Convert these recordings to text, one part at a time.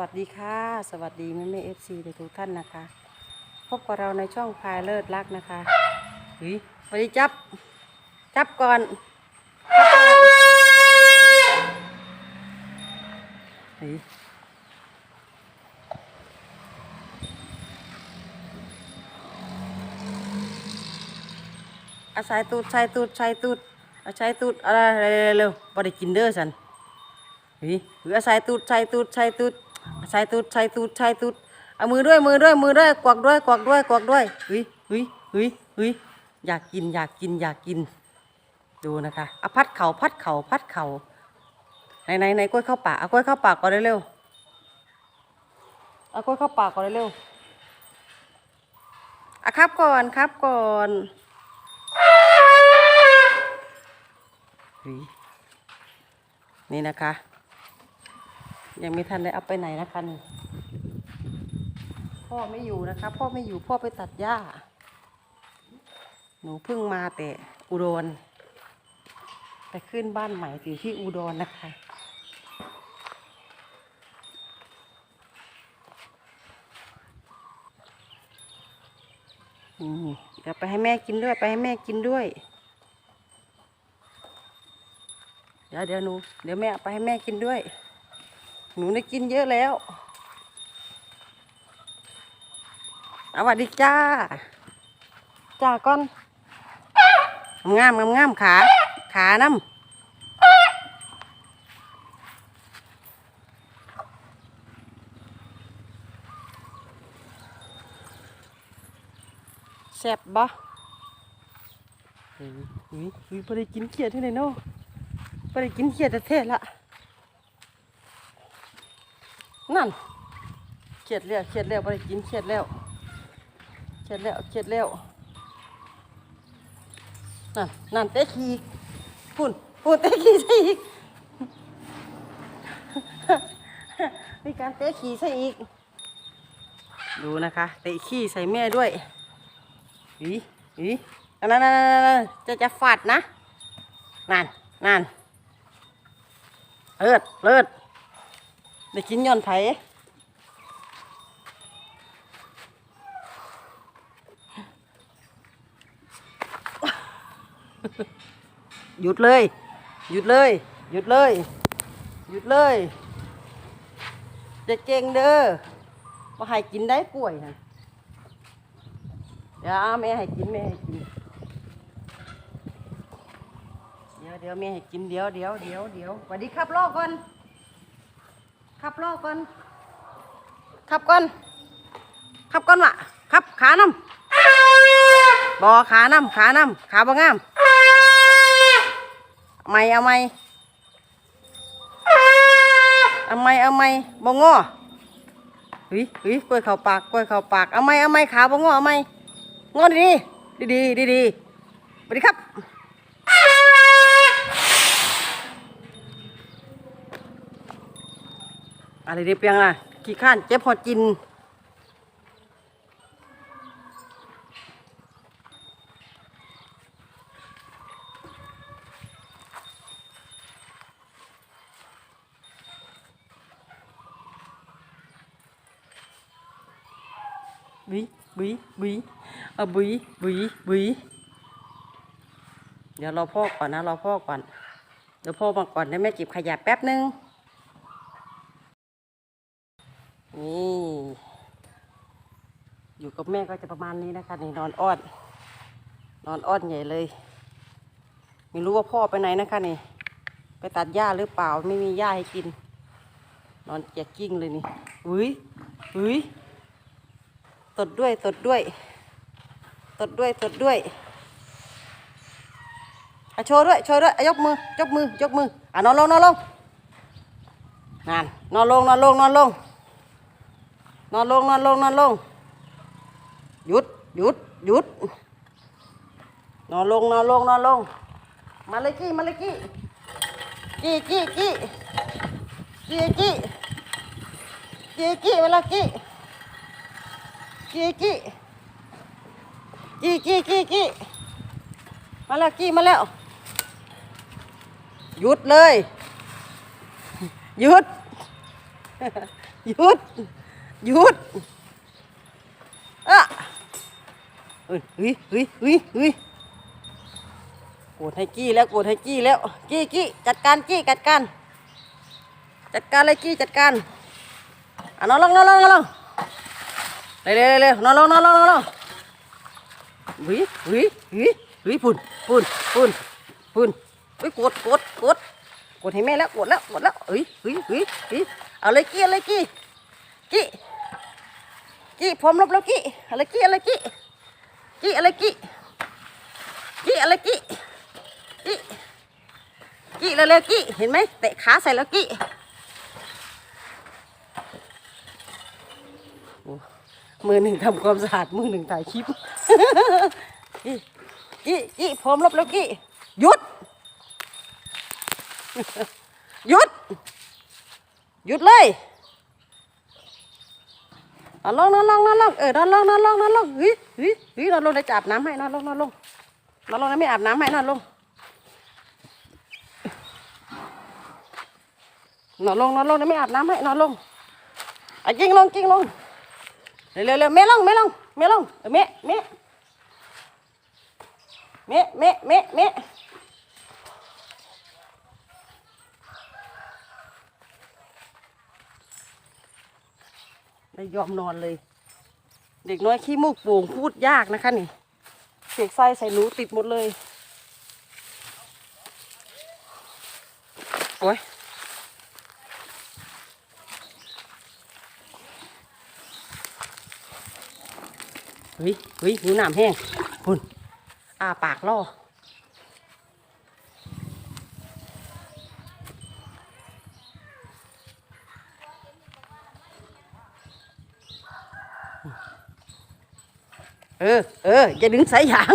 วัสดีค่ะ สวัสดีแม่แม่เอฟซีทุกท่านนะคะ พบกับเราในช่องพายเลิศรักนะคะเฮ้ยสวัสดีจับ จับก่อนจับก่อนเฮ้ยอาศัยตูดใส่ตูดใส่ตูดอาศัยตูดอะไรเร็วๆบ่ได้กินเด้อสันเฮ้ยหรือใส่ตูด ใส่ตูดใส่ตูดใส่ตูดเอามือด้วยมือด้วยมือด้วยกวักด้วยกวักด้วยกวักด้วยเฮ้ยเฮ้ยเฮ้ยเฮ้ยอยากกินอยากกินอยากกิน ดูนะคะเอาพัดเข่าพัดเข่าพัดเข่าไหนไหนไหนกล้วยเข้าปากเอากล้วยเข้าปากก่อนเร็วๆเอากล้วยเข้าปากก่อนเร็วๆอะครับก่อนครับก่อนเฮ้ยนี่นะคะ ยังไม่ทันได้เอาไปไหนนะคะนี่พ่อไม่อยู่นะคะ พ่อไม่อยู่พ่อไปตัดหญ้า หนูเพิ่งมาแต่อุดรไปขึ้นบ้านใหม่อยู่ที่อุดรนะคะเดี๋ยวไปให้แม่กินด้วย ไปให้แม่กินด้วย เดี๋ยวเดี๋ยวหนู เดี๋ยวแม่ไปให้แม่กินด้วย หนูได้กินเยอะแล้วเอาสวัสดีจ้า จ้าก่อน งามงามงามขา ขาน้ำแซ่บบ่เฮ้ยเฮ้ยเฮ้ยพอได้กินเขียดที่ไหนเนาะไปได้กินเขียดเท่ละ นั่นเขียดแล้วเขียดแล้วไปได้กินเขียดแล้วเขียดแล้วเขียดแล้วนั่นนั่นเตะขี้ปุ่นปุ่นเตะขีใส่อีกมีการเตะขีใส่อีก ดูนะคะเตะขี้ใส่แม่ด้วยอีอีนั่นนั่นนั่นนั่นจะจะฟาดนะนั่นนั่นเลิศเลิศ ได้กินย้อนไผหยุดเลย หยุดเลย หยุดเลย หยุดเลยจะเก่งเด้อมาให้กินได้กล้วยนะเดี๋ยวแม่ให้กินแม่ให้กิน เดี๋ยวเดี๋ยวแม่ให้กินเดี๋ยวเดี๋ยวเดี๋ยวเดี๋ยวสวัสดีครับรอก่อน ครับรอก่อนครับก่อนครับก่อนวะครับขาน้ำบอขาน้ำขาน้ำขาบ่งามไม่เอาไม่เอาไม่เอาไม่บ่งอเฮ้ยเฮ้ยกล้วยเข่าปากกล้วยเข่าปากเอาไม่เอาไม่ขาบ่งอเอาไม่งอดีดีดีดีดีๆสวัสดีครับ อะไรเรียบยังอะขี้ข้านเจ็บพอกินบีบีบีเอาบีบีบีเดี๋ยวรอพ่อก่อนนะรอพ่อก่อนเดี๋ยวพ่อมาก่อนเดี๋ยวแม่เก็บขยะแป๊บนึง นี่อยู่กับ แม่ก็จะประมาณนี้นะคะนี่นอนอ้อน นอนอ้อนใหญ่เลย ไม่รู้ว่าพ่อไปไหนนะคะนี่ ไปตัดหญ้าหรือเปล่าไม่มีหญ้าให้กิน นอนแจกกิ้งเลยนี่อุ้ยอุ้ยตดด้วยตดด้วย ตดด้วยตดด้วยอะโชว์ด้วยโชว์ด้วยยกมือยกมือยกมืออะนอนลงนอนลงนั่นนอนลงนอนลงนอนลงนอนลงนอนลงนอนลง หยุดหยุดหยุด นอนลงนอนลงนอนลง มาเลยกี้มาเลยกี้กี้กี้กี้กี้กี้กี้กี้มาเลยกี้กี้กี้กี้กี้กี้กี้มาแล้วกี้มาแล้ว หยุดเลยหยุดหยุดหยุดอะ ฮ้ยเฮ้ยเฮ้ยเฮ้ยเฮ้ยโกรธให้กี้แล้วโกรธให้กี้แล้ว กี้กี้จัดการกี้จัดการ จัดการเลยกี้จัดการอะนอนลงนอนลงนอนลงเร็วเร็วเร็วนอนลงนอนลงนอนลงหวิหวิหวิหวิปุ่นปุ่นปุ่นปุ่นเฮ้ยกดกดกดกดให้แม่แล้วกดแล้วกดแล้วเฮ้ยเฮ้ยเฮ้ยเฮ้ยเอาเลยกี้เอาเลยกี้กี้กี้พร้อมรบแล้วกี้เอาเลยกี้เอาเลยกี้ กี้อาเลยกี้กี้อาเลยกี้กี้กี้เร็วๆกี้เห็นไหมเตะขาใส่แล้วกี้มือหนึ่งทำความสะอาดมือหนึ่งถ่ายคลิปกี้กี้กี้พร้อมรบแล้วกี้หยุดหยุดหยุดเลย นอนลงนอนลงนอนลงเออนอนลงนอนลงนอนลงเฮ้ยเฮ้ยเฮ้ยนอนลงได้จะอาบน้ำให้นอนลงนอนลงนอนลงนะไม่อาบน้ำให้นอนลงนอนลงนอนลงนะไม่อาบน้ำให้นอนลงอะกิ้งลงกิ้งลงเร็วเร็วเร็วเมลงเมลงเมลงเออเมะเมเมเมเมะเมะ ไม่ยอมนอนเลย เด็กน้อยขี้มูกโป่งพูดยากนะคะนี่เสกไส้ใส่หนูติดหมดเลย โอ้ยเฮ้ยเฮ้ยหิวน้ำแห้งพุ่นอาปากล่อ เออ เอออย่าดึงสายยาง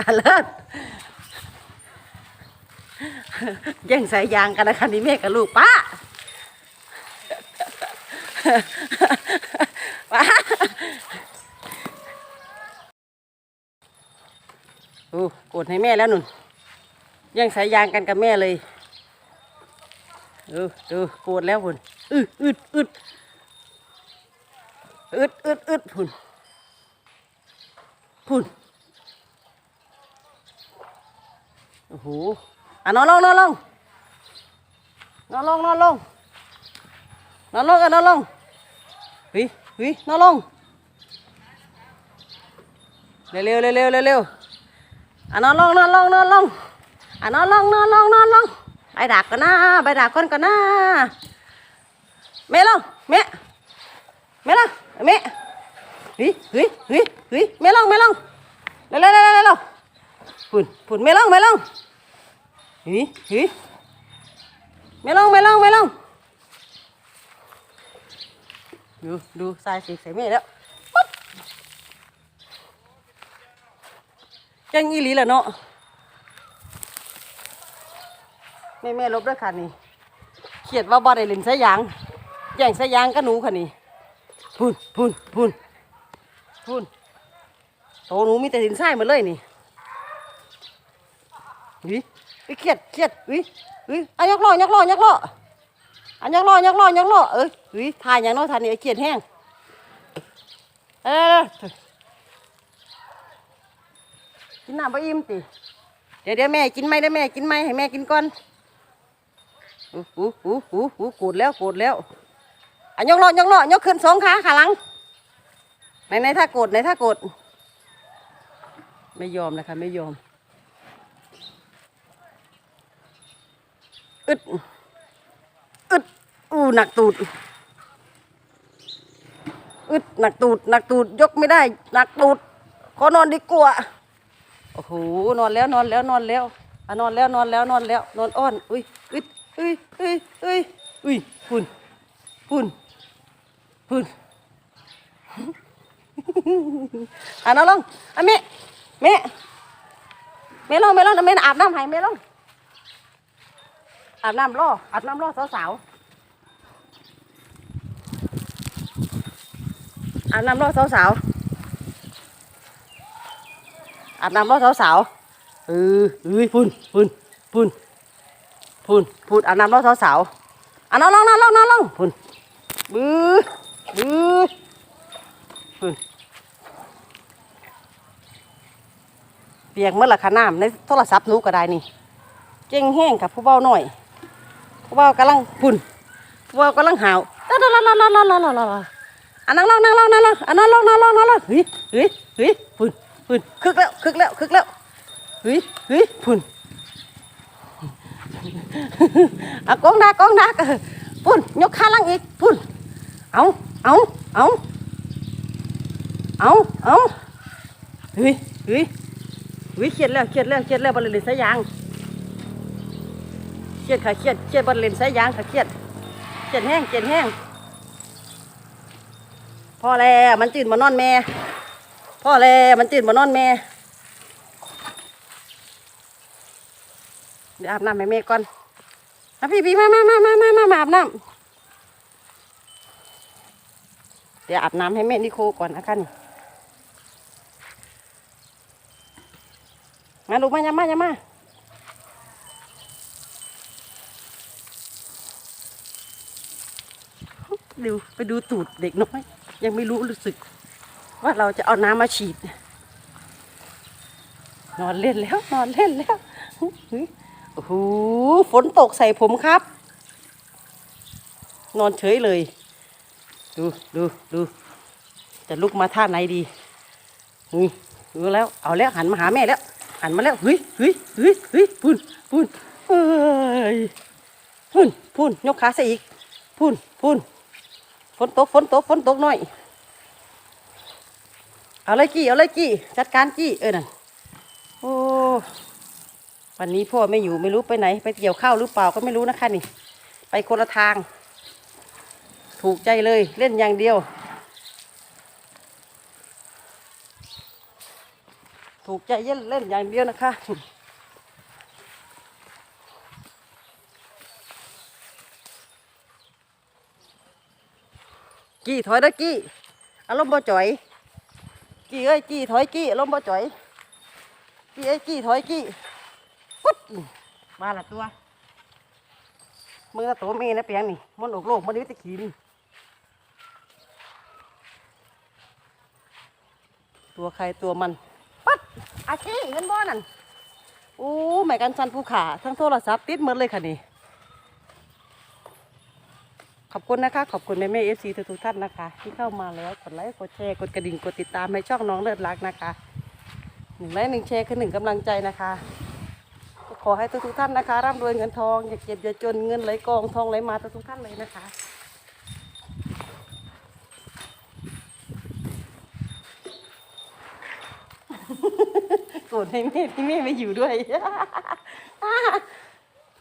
อเลิศแย่งสายยางกันนะคะนี่แม่กับลูกป้าป้าโอ้โกรธให้แม่แล้วนุ่นแย่งสายยางกันกับแม่เลยเออเออโกรธแล้วพุ่นอึดอึดอึด อึดอึดอึดพุ่นพุ่นโอ้โหอะนอนลงนอนลงนอนลงนอนลงนอนลงอะนอนลงเฮ้ยเฮ้ยนอนลงเร็วเร็วเร็วเร็วเร็วอะนอนลงนอนลงนอนลงอะนอนลงนอนลงนอนลงไปดักกันนะไปดักคนกันนะแม่ลงแม่แม่ลง แม่เฮ้ยเฮ้ยเฮ้ยเฮ้ยแม่ลงแม่ลงเร็วเร็วเร็วเร็วปุ่นฝุ่นแม่ลงแม่ลงเฮ้ยเฮ้ยแม่ลงแม่ลงแม่ลงดูดูสายสีใส่แม่แล้วปั๊บจังอีหลีแหละเนาะแม่แม่ลบด้วยค่ะนี่เขียดว่าบ่ได้เล่นสายยางแย่งสายยางกับหนูค่ะนี่ พุ่นพุ่นพุ่นพุ่นโตหนูมีแต่สินทรายหมดเลยนี่วิวิเครียดเครียดวิวิอันยักล้อยักล้อยักล้ออันยักล้อยักล้อยักล้อเอ้ยวิทายอย่างน้อยทานนี่เครียดแห้งเออกินน้ำปอิ่มติเดี๋ยวเดี๋ยวแม่กินไหมเดี๋ยวแม่กินไหมให้แม่กินก่อนอู้หูหูหูหูโกรธแล้วโกรธแล้ว อะยกล้อยกล้อยกขึ้นสองขาขาหลังไหนไหนถ้ากรธไหนถ้ากรธไม่ยอมนะคะไม่ยอมอึดอึดอู้หนักตูดอึดหนักตูดหนักตูดยกไม่ได้ หนักตูดขอนอนดีกว่าโอ้โหนอนแล้วนอนแล้วนอนแล้วอะนอนแล้วนอนแล้วนอนแล้วนอนอ้อน อุ้ยอุ้ยอุ้ยอุ้ยอุ้ยอุ้ยพุ่นพุ่น พุ่นอะนอนลงอะแม่แม่แม่ลงแม่ลงแม่อาบน้ำให้แม่ลงอาบน้ำรออาบน้ำรอสาวๆอาบน้ำรอสาวๆอาบน้ำรอสาวๆเออเอ้ยพุ่นพุ่นพุ่นพุ่นพุ่นอาบน้ำรอสาวๆอะนอนลงนอนลงนอนลงพุ่นบื้อ อื้อเปียกเมื่อละขน้มในโทรศัพท์นู้ก็ได้นี่ เจ้งแห้งกับผู้เบาหน่อย ผู้เบากำลังปุ่นผู้เบากำลังหาวลาลาลาลาลาลาลาอันนั่งลองนั่งลองนั่งลองอันนั่งลองนั่งลองนั่งลองเฮ้ยเฮ้ยเฮ้ยปุ่นปุ่นคึกแล้วคึกแล้วคึกแล้วเฮ้ยเฮ้ยปุ่นอากองดากองดากปุ่นยกขาลังอีกปุ่นเอา เอาเอาเอาเอาเฮ้ยเฮ้ยเฮ้ยเครียดแล้วเครียดแล้วเครียดแล้วบอลเลนสายยางเครียดค่ะเครียดเครียดบอลเลนสายยางค่ะเครียดเครียดแห้งเครียดแห้งพ่อแล้วมันตื่นมานอนแม่พ่อแล้วมันตื่นมานอนแม่เดี๋ยวอาบน้ำให้แม่ก่อนอะพี่พี่มามามามามามาอาบน้ำ เดี๋ยวอาบน้ำให้แม่นิโคก่อนนะคะนี่มาลูกมาอย่ามาอย่ามาดูไปดูตูดเด็กน้อย ยังไม่รู้รู้สึก ว่าเราจะเอาน้ำมาฉีด นอนเล่นแล้ว นอนเล่นแล้วฮ้ยโอ้โหฝนตกใส่ผมครับ นอนเฉยเลย ดูดูดูจะลุกมาท่าไหนดีเฮ้ยดูแล้วเอาแล้วหันมาหาแม่แล้ว หันมาแล้วเฮ้ยเฮ้ยเฮ้ยเฮ้ยพูนพูนเอ้ยพูนพูนยกขาใส่อีกพูนพูนฝนตกฝนตกฝนตกหน่อย เอาเลยกี้เอาเลยกี้จัดการกี้เออนั่นโอ้วันนี้พ่อไม่อยู่ไม่รู้ไปไหน ไปเกี่ยวข้าวหรือเปล่าก็ไม่รู้นะคะนี่ ไปคนละทาง ถูกใจเลยเล่นอย่างเดียว ถูกใจเล่นเล่นอย่างเดียวนะคะกี้ถอยเด้อกี้อารมณ์บ่จ่อย กี้เอ้ยกี้ถอยกี้อารมณ์บ่จ่อย กี้เอ้ยกี้ถอยกี้ปุ๊บมาละตัวมือละตัวเมนะเปียงนี่มันออกโลกมันนี่ตะขีน ตัวใครตัวมัน ปั๊ดอาชีเงินบ่อนั่นโอ้แม่กันสันภูขาทั้งโทรศัพท์ติดหมดเลยค่ะนี่ ขอบคุณนะคะ ขอบคุณแม่แม่เอฟซีทุกๆท่านนะคะ ที่เข้ามาแล้วกดไลค์กดแชร์กดกระดิ่งกดติดตามให้ช่องน้องเลิศรักนะคะหนึ่งไลค์หนึ่งแชร์คือหนึ่งกำลังใจนะคะก็ขอให้ทุกๆท่านนะคะร่ำรวยเงินทองอย่าเก็บอย่าจนเงินไหลกองทองไหลมาทุกๆท่านเลยนะคะ โกรธให้แม่ที่แม่ไม่อยู่ด้วย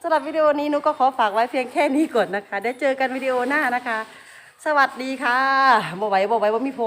สำหรับวิดีโอนี้นุก็ขอฝากไว้เพียงแค่นี้ก่อนนะคะ ได้เจอกันวิดีโอหน้านะคะ สวัสดีค่ะบ่ไหวบ่ไหวบ่มีโพ